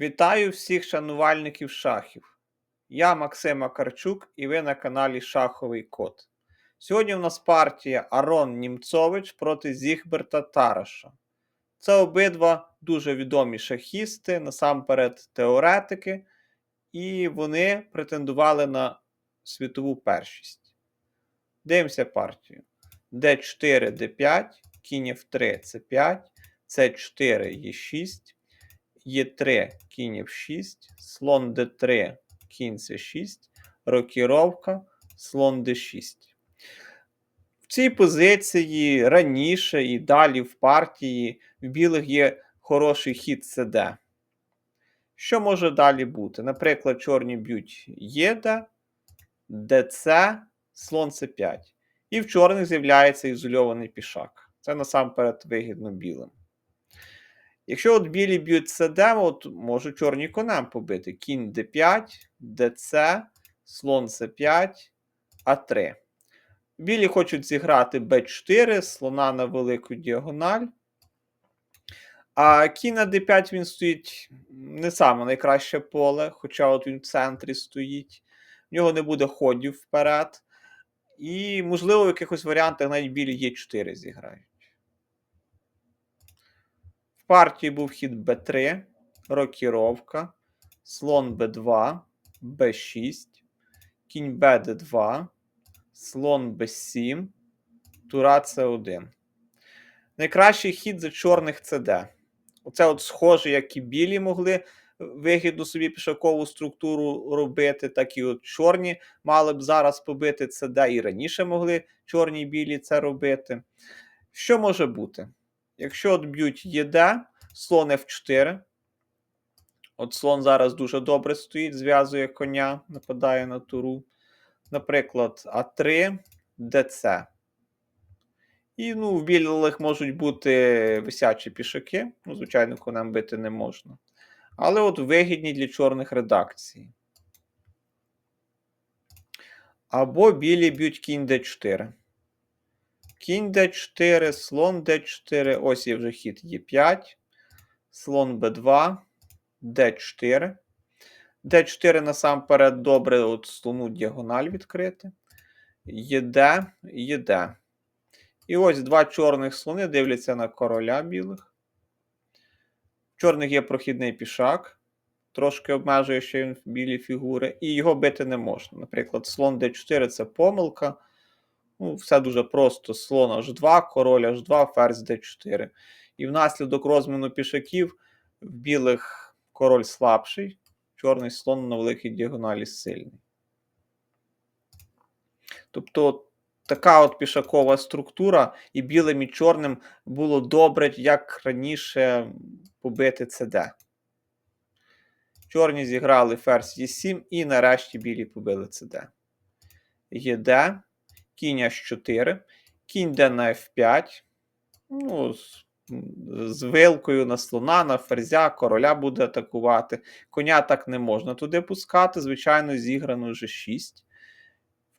Вітаю всіх шанувальників шахів. Я Максим Макарчук і ви на каналі Шаховий Код. Сьогодні у нас партія Арон Німцович проти Зігберта Тараша. Це обидва дуже відомі шахісти, насамперед теоретики, і вони претендували на світову першість. Дивимося партію. d4, d5, кінь f3, c5, c4, e6. Е3, кінь F6, слон d3, кінь c6, рокіровка, слон d6. В цій позиції раніше і далі в партії в білих є хороший хід CD. Що може далі бути? Наприклад, чорні б'ють ЄД, ДЦ, слон С5. І в чорних з'являється ізольований пішак. Це насамперед вигідно білим. Якщо от білі б'ють СД, от можуть чорні конем побити. Кінь d5, ДЦ, слон С5, А3. Білі хочуть зіграти Б4, слона на велику діагональ. А кінь на d5 він стоїть не саме найкраще поле, хоча от він в центрі стоїть. В нього не буде ходів вперед. І, можливо, в якихось варіантах навіть білі Е4 зіграють партії був хід Б3, рокіровка, слон Б2, Б6, кінь Б2, слон Б7, тура С1. Найкращий хід за чорних ЦД. Оце от схоже, як і білі могли вигідно собі пішакову структуру робити, так і от чорні мали б зараз побити ЦД, і раніше могли чорні і білі це робити. Що може бути? Якщо от б'ють ЄД, слон F4. От слон зараз дуже добре стоїть, зв'язує коня, нападає на туру. Наприклад, А3, ДЦ. І ну, в білих можуть бути висячі пішаки. Ну, звичайно, конем бити не можна. Але от вигідні для чорних редакцій. Або білі б'ють кінь d4. Кінь d4, слон d4. Ось є вже хід Е5. Слон Б2, Д4. Д4 насамперед добре от слону діагональ відкрити. ЄД, ЄД. І ось два чорних слони дивляться на короля білих. Чорних є прохідний пішак. Трошки обмежує ще білі фігури. І його бити не можна. Наприклад, слон d4 це помилка. Ну, Все дуже просто. Слон H2, король H2, ферзь d4. І внаслідок розміну пішаків в білих король слабший, чорний слон на великій діагоналі сильний. Тобто така от пішакова структура, і білим і чорним було добре, як раніше побити ЦД. Чорні зіграли ферзь Е7 і нарешті білі побили ЦД. ЄД, кінь H4, кінь Д на F5. Ну, з вилкою на слона, на ферзя, короля буде атакувати. Коня так не можна туди пускати. Звичайно, зіграно вже 6.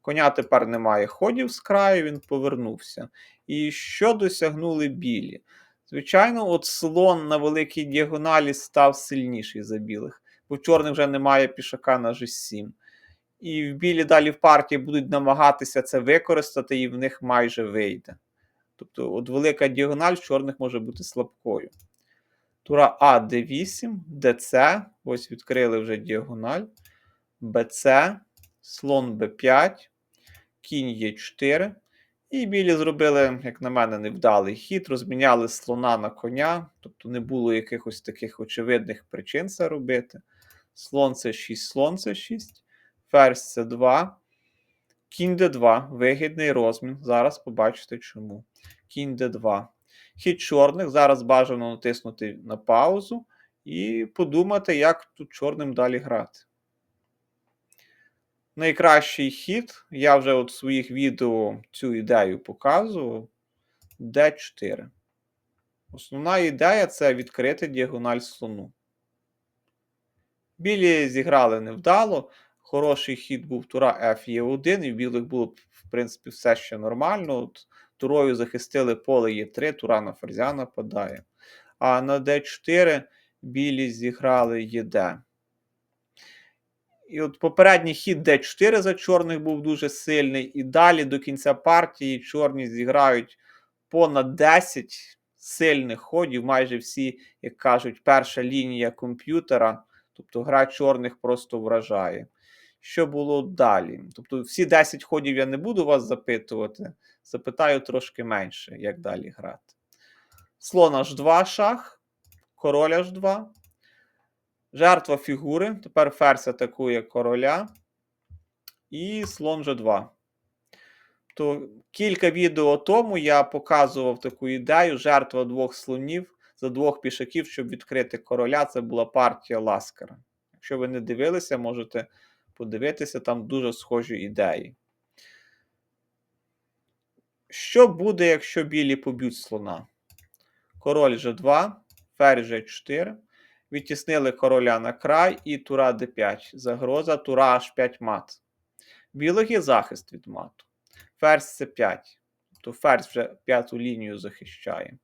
Коня тепер немає ходів з краю, він повернувся. І що досягнули білі? Звичайно, от слон на великій діагоналі став сильніший за білих, бо в чорних вже немає пішака на G7. І в білі далі в партії будуть намагатися це використати, і в них майже вийде. Тобто, от велика діагональ в чорних може бути слабкою. Тура А Д8, ДЦ. Ось відкрили вже діагональ. БЦ, слон Б5, кінь Е4. І білі зробили, як на мене, невдалий хід, розміняли слона на коня, тобто не було якихось таких очевидних причин це робити. Слон С6, слон С6, ферзь С2, Кінь d2, вигідний розмін. Зараз побачите чому. Кінь d2. Хід чорних. Зараз бажано натиснути на паузу і подумати, як тут чорним далі грати. Найкращий хід, я вже от в своїх відео цю ідею показував. D4. Основна ідея це відкрити діагональ слону. Білі зіграли невдало. Хороший хід був тура F є 1 і в білих було, в принципі, все ще нормально. От, Турою захистили поле Е3, тура на ферзя нападає. А на d4 білі зіграли ЄД. І от попередній хід Д4 за чорних був дуже сильний, і далі до кінця партії чорні зіграють понад 10 сильних ходів, майже всі, як кажуть, перша лінія комп'ютера. Тобто гра чорних просто вражає. Що було далі? Тобто, всі 10 ходів я не буду вас запитувати. Запитаю трошки менше, як далі грати. Слон H2 шах, король H2. Жертва фігури. Тепер ферзь атакує короля. І слон G2. То кілька відео тому я показував таку ідею: жертва двох слонів за двох пішаків, щоб відкрити короля. Це була партія Ласкара. Якщо ви не дивилися, можете подивитися, там дуже схожі ідеї. Що буде, якщо білі поб'ють слона? Король G2, ферзь G4. Відтіснили короля на край і тура d5. Загроза тура h5 мат. Білих є захист від мату. Ферзь c5. Тобто ферзь вже п'яту лінію захищає.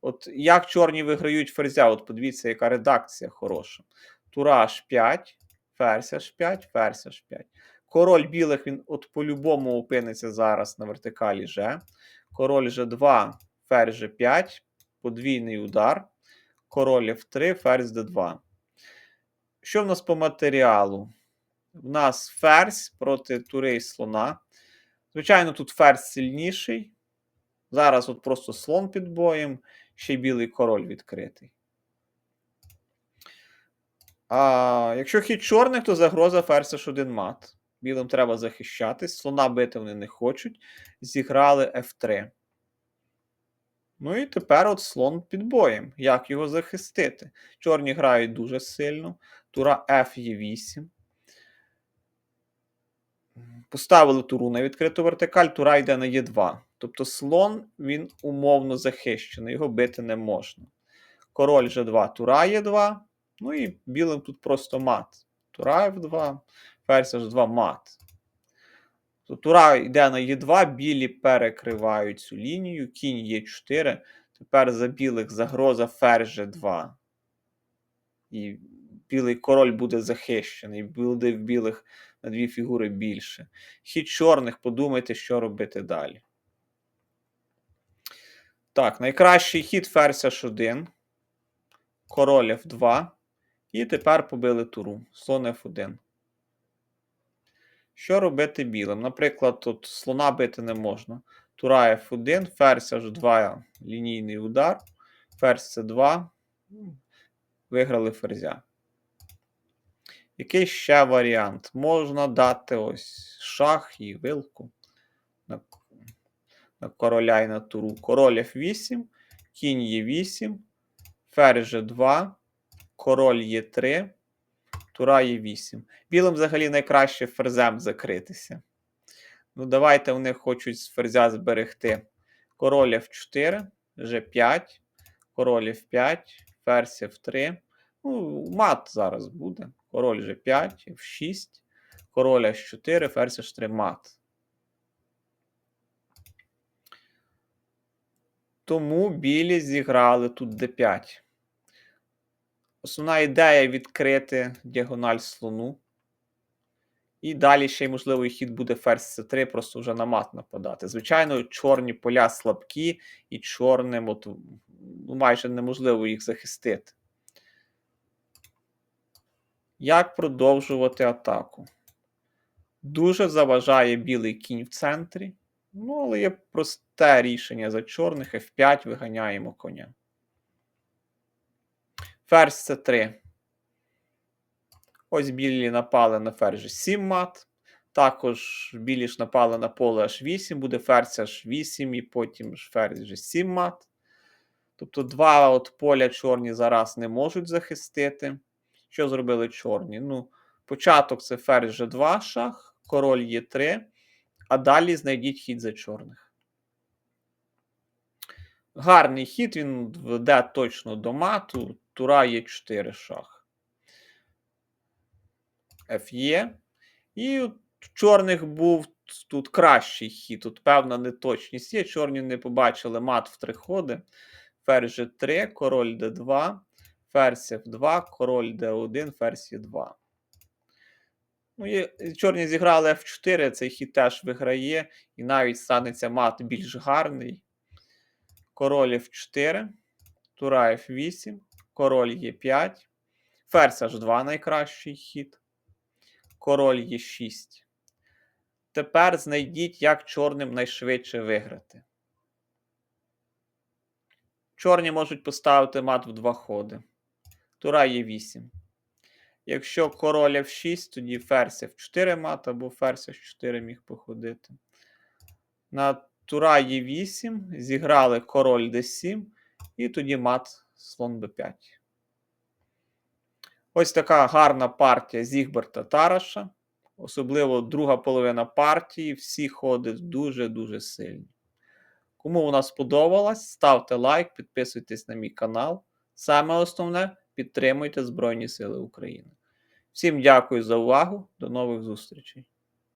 От як чорні виграють ферзя, от подивіться, яка редакція хороша. Тура h5, ферзь h5, ферзь h5. Король білих він от по-любому опиниться зараз на вертикалі G. Король G2, ферзь G5, подвійний удар. Король F3, ферзь D2. Що в нас по матеріалу? В нас ферзь проти тури і слона. Звичайно, тут ферзь сильніший. Зараз от просто слон під боєм, ще білий король відкритий. А якщо хід чорних, то загроза ферзь H1 мат. Білим треба захищатись. Слона бити вони не хочуть. Зіграли F3. Ну і тепер от слон під боєм. Як його захистити? Чорні грають дуже сильно. Тура F є 8. Поставили туру на відкриту вертикаль, тура йде на Е2. Тобто слон він умовно захищений, його бити не можна. Король G2, тура Е2. Ну і білим тут просто мат. Тура F2, ферзь H2 мат. То тура йде на Е2, білі перекривають цю лінію, кінь Е4. Тепер за білих загроза ферзь G2. І білий король буде захищений, буде в білих на дві фігури більше. Хід чорних, подумайте, що робити далі. Так, найкращий хід ферзь H1. Король F2. І тепер побили туру. Слон F1. Що робити білим? Наприклад, тут слона бити не можна. Тура F1, ферзь H2 лінійний удар, ферзь C2. Виграли ферзя. Який ще варіант? Можна дати ось шах і вилку на, на короля і на туру. Король F8, кінь Е8, ферзь G2, король Е3, тура Е8. Білим взагалі найкраще ферзем закритися. Ну, давайте вони хочуть з ферзя зберегти. Король F4, G5, король F5, ферзь F3. Ну, мат зараз буде. Король G5, F6, король H4, ферзь H3 мат. Тому білі зіграли тут D5. Основна ідея відкрити діагональ слону. І далі ще й можливий хід буде ферзь c3, просто вже на мат нападати. Звичайно, чорні поля слабкі, і чорним от, ну, майже неможливо їх захистити. Як продовжувати атаку? Дуже заважає білий кінь в центрі. Ну, але є просте рішення за чорних F5 виганяємо коня. Ферзь c3. Ось білі напали на ферзь 7 мат. Також білі ж напали на поле H8, буде ферзь H8 і потім ж ферзь вже 7 мат. Тобто два от поля чорні зараз не можуть захистити. Що зробили чорні? Ну, Початок це ферзь G2 шах, король Е3, а далі знайдіть хід за чорних. Гарний хід, він веде точно до мату. Тура Е4 шах. Ф'є. І в чорних був тут кращий хід. Тут певна неточність є. Чорні не побачили мат в три ходи. Ферзь G3, король d2, ферзь F2, король D1, ферзь Е2. Ну, і чорні зіграли F4, цей хід теж виграє, і навіть станеться мат більш гарний. Король F4, тура F8, король Е5, ферзь H2 найкращий хід, король Е6. Тепер знайдіть, як чорним найшвидше виграти. Чорні можуть поставити мат в два ходи. Тура Е8. Якщо король F6, тоді ферзь F4 мат, або ферзь H4 міг походити. На тура Е8 зіграли король D7, і тоді мат слон b5. Ось така гарна партія Зігберта Тараша. Особливо друга половина партії. Всі ходи дуже-дуже сильні. Кому вона сподобалась, ставте лайк, підписуйтесь на мій канал. Саме основне підтримуйте Збройні Сили України. Всім дякую за увагу. До нових зустрічей!